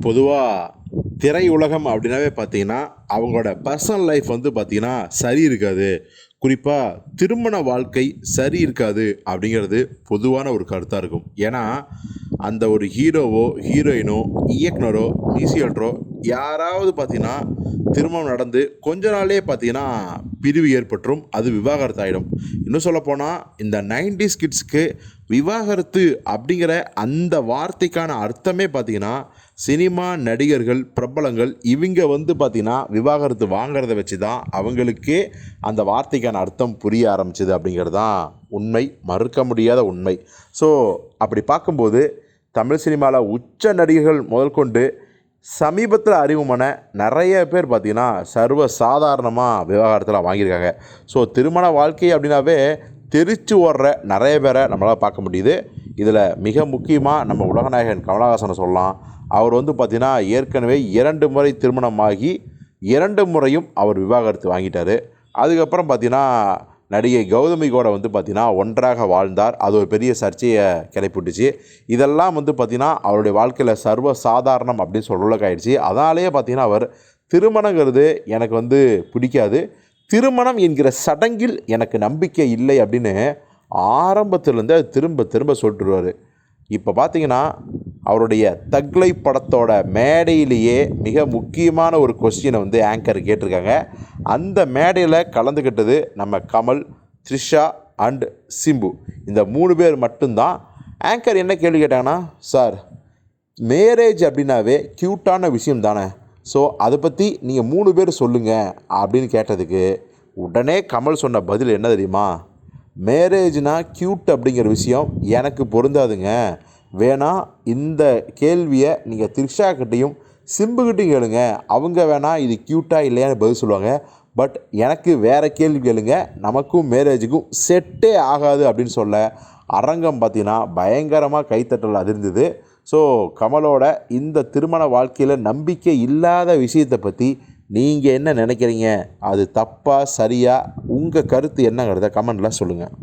பொதுவாக திரையுலகம் அப்படின்னாவே பார்த்தீங்கன்னா அவங்களோட பர்சனல் லைஃப் வந்து பார்த்தீங்கன்னா சரி இருக்காது. குறிப்பாக திருமண வாழ்க்கை சரி இருக்காது அப்படிங்கிறது பொதுவான ஒரு கருத்தாக இருக்கும். ஏன்னா அந்த ஒரு ஹீரோவோ ஹீரோயினோ இயக்குனரோ மியூசியல்டரோ யாராவது பார்த்தீங்கன்னா திருமணம் நடந்து கொஞ்ச நாளே பார்த்தீங்கன்னா பிரிவு ஏற்பட்டுரும். அது விவாகரத்து ஆகிடும் இன்னும் சொல்லப்போனால் இந்த நைன்டிஸ் கிட்ஸ்க்கு விவாகரத்து அப்படிங்கிற அந்த வார்த்தைக்கான அர்த்தமே பார்த்தீங்கன்னா சினிமா நடிகர்கள் பிரபலங்கள் இவங்க வந்து பார்த்திங்கன்னா விவாகரத்து வாங்குறத வச்சு தான் அவங்களுக்கே அந்த வார்த்தைக்கான அர்த்தம் புரிய ஆரம்பிச்சது அப்படிங்கிறது தான் உண்மை. மறுக்க முடியாத உண்மை. ஸோ அப்படி பார்க்கும்போது தமிழ் சினிமாவில் உச்ச நடிகர்கள் முதல் கொண்டு சமீபத்தில் அறிமுகமான நிறைய பேர் பார்த்திங்கன்னா சர்வ சாதாரணமாக விவகாரத்தில் வாங்கியிருக்காங்க. ஸோ திருமண வாழ்க்கை அப்படின்னாவே தெரிச்சு ஓடுற நிறைய பேரை நம்மளால் பார்க்க முடியுது. இதில் மிக முக்கியமாக நம்ம உலகநாயகன் கமலஹாசனை சொல்லலாம். அவர் வந்து பார்த்திங்கன்னா ஏற்கனவே இரண்டு முறை திருமணமாகி இரண்டு முறையும் அவர் விவாகரத்து வாங்கிட்டார். அதுக்கப்புறம் பார்த்திங்கன்னா நடிகை கௌதமி கூட வந்து பார்த்திங்கன்னா ஒன்றாக வாழ்ந்தார். அது ஒரு பெரிய சர்ச்சையை கிளப்பிட்டுச்சு. இதெல்லாம் வந்து பார்த்திங்கன்னா அவருடைய வாழ்க்கையில் சர்வ சாதாரணம் அப்படின்னு சொல்கிறளவுக்கு ஆயிடுச்சு. அதனாலேயே பார்த்திங்கன்னா அவர் திருமணங்கிறது எனக்கு வந்து பிடிக்காது. திருமணம் என்கிற சடங்கில் எனக்கு நம்பிக்கை இல்லை அப்படின்னு ஆரம்பத்திலேருந்து அது திரும்ப திரும்ப சொல்லிட்டுருவார் இப்போ பார்த்தீங்கன்னா அவருடைய தக்லை படத்தோட மேடையிலேயே மிக முக்கியமான ஒரு கொஸ்டினை வந்து ஆங்கர் கேட்டிருக்காங்க. அந்த மேடையில் கலந்துக்கிட்டது நம்ம கமல் த்ரிஷா அண்ட் சிம்பு. இந்த மூணு பேர் மட்டும்தான். ஆங்கர் என்ன கேள்வி கேட்டாங்கன்னா சார் மேரேஜ் அப்படின்னாவே க்யூட்டான விஷயம் தானே. ஸோ அதை பற்றி நீங்கள் மூணு பேர் சொல்லுங்கள் அப்படின்னு கேட்டதுக்கு உடனே கமல் சொன்ன பதில் என்ன தெரியுமா? மேரேஜ்னால் க்யூட் அப்படிங்கிற விஷயம் எனக்கு பொருந்தாதுங்க. வேணா இந்த கேள்வியை நீங்கள் த்ரிஷா சிம்புக்கிட்டையும் கேளுங்க. அவங்க வேணா இது க்யூட்டாக இல்லையான்னு பதில் சொல்லுவாங்க. பட் எனக்கு வேறு கேள்வி கேளுங்க. நமக்கும் மேரேஜுக்கும் செட்டே ஆகாது அப்படின்னு சொல்ல அரங்கம் பார்த்தீங்கன்னா பயங்கரமாக கைத்தட்டல் அதிர்ந்தது. ஸோ கமலோட இந்த திருமண வாழ்க்கையில் நம்பிக்கை இல்லாத விஷயத்தை பற்றி நீங்கள் என்ன நினைக்கிறீங்க? அது தப்பாக சரியாக உங்கள் கருத்து என்னங்கிறத கமெண்டில் சொல்லுங்கள்